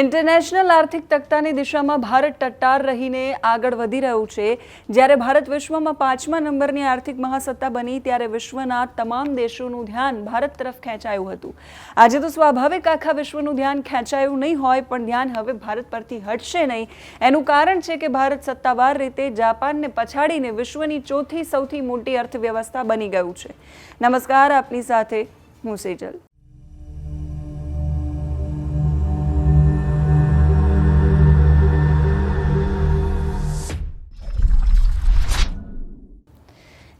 International આર્થિક તકતાની દિશામાં ભારત ટટ્ટાર રહીને આગળ વધી રહ્યું છે. જ્યારે ભારત વિશ્વમાં પાંચમા નંબરની આર્થિક મહાસત્તા બની, ત્યારે વિશ્વના તમામ દેશોનું ધ્યાન ભારત તરફ ખેંચાયું હતું. આજે તો સ્વાભાવિક આખા વિશ્વનું ધ્યાન ખેંચાયું નહીં હોય, પણ ધ્યાન હવે ભારત પરથી હટશે નહીં. એનું કારણ છે કે ભારત સત્તાવાર રીતે જાપાનને પછાડીને વિશ્વની ચોથી સૌથી મોટી અર્થવ્યવસ્થા બની ગયું છે. નમસ્કાર, આપની સાથે હું સેજલ.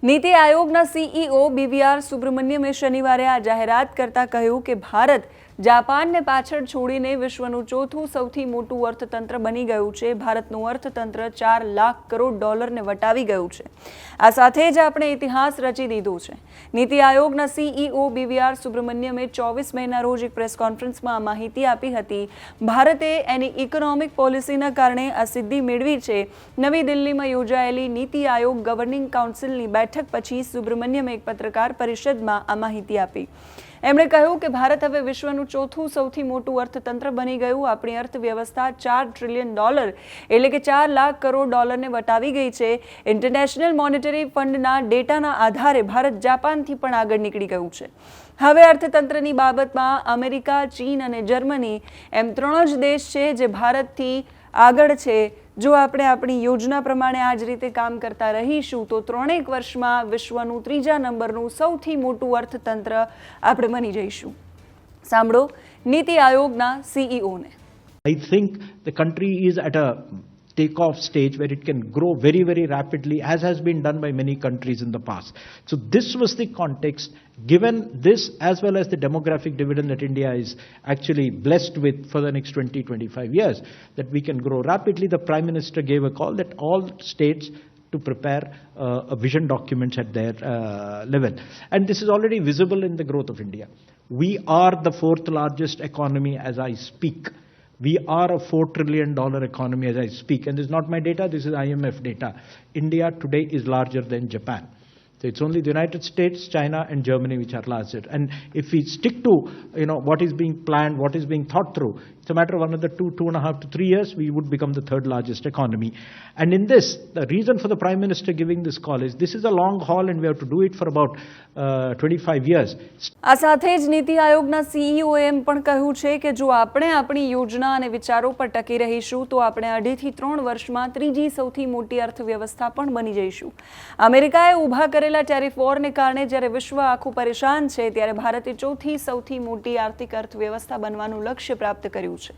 નીતિ આયોગના સીઈઓ બીવીઆર સુબ્રમણ્યમે શનિવારે આ જાહેરાત કરતા કહ્યું કે ભારત જાપાનને પાછળ છોડીને વિશ્વનું ચોથું સૌથી મોટું અર્થતંત્ર બની ગયું છે. ભારતનું અર્થતંત્ર ચાર લાખ કરોડ ડોલરને વટાવી ગયું છે. આ સાથે જ આપણે ઇતિહાસ રચી દીધો છે. નીતિ આયોગના સીઈઓ બીવીઆર સુબ્રમણ્યમે ચોવીસ મેના રોજ એક પ્રેસ કોન્ફરન્સમાં આ માહિતી આપી હતી. ભારતે એની ઇકોનોમિક પોલિસીના કારણે આ સિદ્ધિ મેળવી છે. નવી દિલ્હીમાં યોજાયેલી નીતિ આયોગ ગવર્નિંગ કાઉન્સિલની બેઠક પછી સુબ્રમણ્યમે એક પત્રકાર પરિષદમાં આ માહિતી આપી. એમણે કહ્યું કે ભારત હવે વિશ્વનું ચોથું સૌથી મોટું અર્થતંત્ર બની ગયું. આપણી અર્થવ્યવસ્થા ચાર ટ્રિલિયન ડોલર એટલે કે ચાર લાખ કરોડ ડોલરને વટાવી ગઈ છે. ઇન્ટરનેશનલ મોનિટરી ફંડના ડેટાના આધારે ભારત જાપાનથી પણ આગળ નીકળી ગયું છે. હવે અર્થતંત્રની બાબતમાં અમેરિકા, ચીન અને જર્મની એમ ત્રણ જ દેશ છે જે ભારતથી આગળ છે. જો આપણે આપણી યોજના પ્રમાણે આ જ રીતે કામ કરતા રહીશું, તો ત્રણેક વર્ષમાં વિશ્વનું ત્રીજા નંબરનું સૌથી મોટું અર્થતંત્ર આપણે બની જઈશું. સાંભળો, નીતિ આયોગના સીઈઓને I think the country is at a takeoff stage where it can grow very, very rapidly, as has been done by many countries in the past. So, this was the context. Given this, as well as the demographic dividend that India is actually blessed with for the next 20, 25 years, that we can grow rapidly, the Prime Minister gave a call that all states to prepare uh, a vision documents at their uh, level. And this is already visible in the growth of India. We are the fourth largest economy as I speak. We are a $4 trillion economy as I speak. And this is not my data, this is IMF data. India today is larger than Japan. So it's only the United States, China, and Germany which are larger. And if we stick to you know what is being planned, what is being thought through, it's a matter of another two, two and a half to three years, we would become the third largest economy. And in this, the reason for the Prime Minister giving this call is this is a long haul and we have to do it for about uh, 25 years. આ સાથે જ નીતિ આયોગના CEO એમ પણ કહ્યું છે કે જો આપણે આપણી યોજના અને વિચારો પર ટકી રહીશું તો આપણે અઢીથી ત્રણ વર્ષમાં ત્રીજી સૌથી મોટી અર્થવ્યવસ્થા પણ બની જઈશું અમેરિકાએ ઊભા કરેલા ટેરિફ વોરને કારણે જ્યારે વિશ્વ આખું પરેશાન છે ત્યારે ભારતે ચોથી સૌથી મોટી આર્થિક અર્થવ્યવસ્થા બનવાનું લક્ષ્ય પ્રાપ્ત કર્યું છે.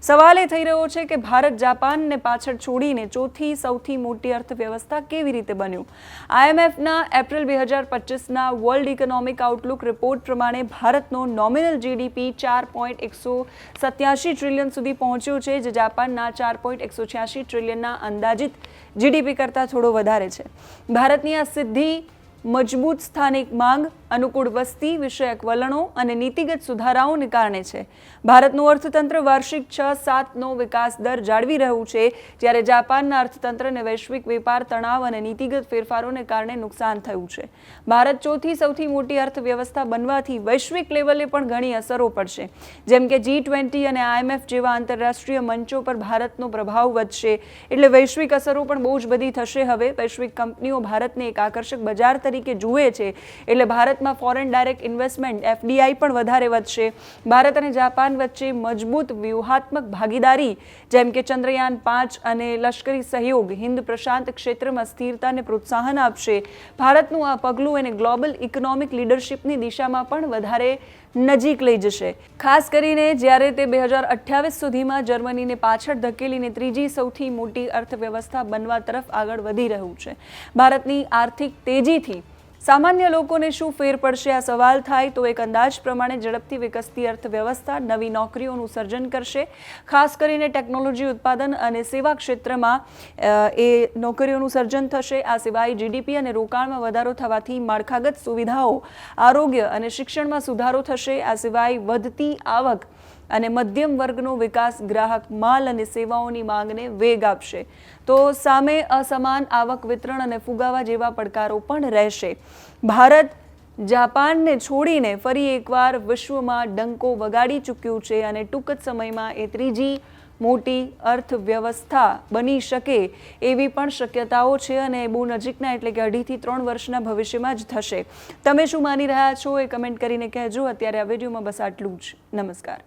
સવાલ એ થઈ રહ્યો છે કે ભારત જાપાનને પાછળ છોડીને ચોથી સૌથી મોટી અર્થવ્યવસ્થા કેવી રીતે બન્યું? આઈએમએફના એપ્રિલ બે હજાર પચીસના વર્લ્ડ ઇકોનોમિક આઉટલુક રિપોર્ટ પ્રમાણે ભારતનો નોમિનલ જીડીપી ચાર પોઈન્ટ એકસો સત્યાસી ટ્રિલિયન સુધી પહોંચ્યો છે, જે જાપાનના ચાર પોઈન્ટ એકસો છ્યાસી ટ્રિલિયનના અંદાજિત જીડીપી કરતાં થોડો વધારે છે. ભારતની આ સિદ્ધિ મજબૂત સ્થાનિક માંગ, અનુકૂળ વસ્તી, વિષયક વલણો અને નીતિગત સુધારાઓને કારણે છે. ભારતનું અર્થતંત્ર વાર્ષિક છ સાતનો વિકાસ દર જાળવી રહ્યું છે, જ્યારે જાપાનના અર્થતંત્રને વૈશ્વિક વેપાર તણાવ અને નીતિગત ફેરફારોને કારણે નુકસાન થયું છે. ભારત ચોથી સૌથી મોટી અર્થવ્યવસ્થા બનવાથી વૈશ્વિક લેવલે પણ ઘણી અસરો પડશે. જેમ કે જી ટ્વેન્ટી અને આઈએમએફ જેવા આંતરરાષ્ટ્રીય મંચો પર ભારતનો પ્રભાવ વધશે. એટલે વૈશ્વિક અસરો પણ બહુ જ બધી થશે. હવે વૈશ્વિક કંપનીઓ ભારતને એક આકર્ષક બજાર તરીકે જુએ છે. એટલે ભારતમાં ફોરેન ડાયરેક્ટ ઇન્વેસ્ટમેન્ટ એફડીઆઈ પણ વધારે વધશે. ભારત અને જાપાન વચ્ચે મજબૂત વ્યૂહાત્મક ભાગીદારી, જેમ કે ચંદ્રયાન પાંચ અને લશ્કરી સહયોગ, હિન્દ પ્રશાંત ક્ષેત્રમાં સ્થિરતાને પ્રોત્સાહન આપશે. ભારતનું આ પગલું એને ગ્લોબલ ઇકોનોમિક લીડરશિપની દિશામાં પણ વધારે નજીક લઈ જશે. ખાસ કરીને જ્યારે તે બે હજાર અઠ્યાવીસ સુધીમાં જર્મનીને પાછળ ધકેલીને ત્રીજી સૌથી મોટી અર્થવ્યવસ્થા બનવા તરફ આગળ વધી રહ્યું છે. ભારતની આર્થિક તેજીથી સામાન્ય લોકોને શું ફેર પડશે? આ સવાલ થાય તો એક અંદાજ પ્રમાણે ઝડપથી વિકસતી અર્થવ્યવસ્થા નવી નોકરીઓનું સર્જન કરશે. ખાસ કરીને ટેકનોલોજી ઉત્પાદન અને સેવા ક્ષેત્રમાં એ નોકરીઓનું સર્જન થશે. આ સિવાય જીડીપી અને રોકાણમાં વધારો થવાથી માળખાગત સુવિધાઓ, આરોગ્ય અને શિક્ષણમાં સુધારો થશે. આ સિવાય વધતી આવક અને મધ્યમ વર્ગનો વિકાસ ગ્રાહક માલ અને સેવાઓની માંગને વેગ આપશે. તો સામે અસમાન આવક વિતરણ અને ફુગાવા જેવા પડકારો પણ રહેશે. ભારત જાપાનને છોડીને ફરી એકવાર વિશ્વમાં ડંકો વગાડી ચૂક્યું છે અને ટૂંક જ સમયમાં એ ત્રીજી મોટી અર્થવ્યવસ્થા બની શકે એવી પણ શક્યતાઓ છે અને બહુ નજીકના એટલે કે અઢીથી ત્રણ વર્ષના ભવિષ્યમાં જ થશે. તમે શું માની રહ્યા છો એ કમેન્ટ કરીને કહેજો. અત્યારે આ વિડીયોમાં બસ આટલું જ. નમસ્કાર.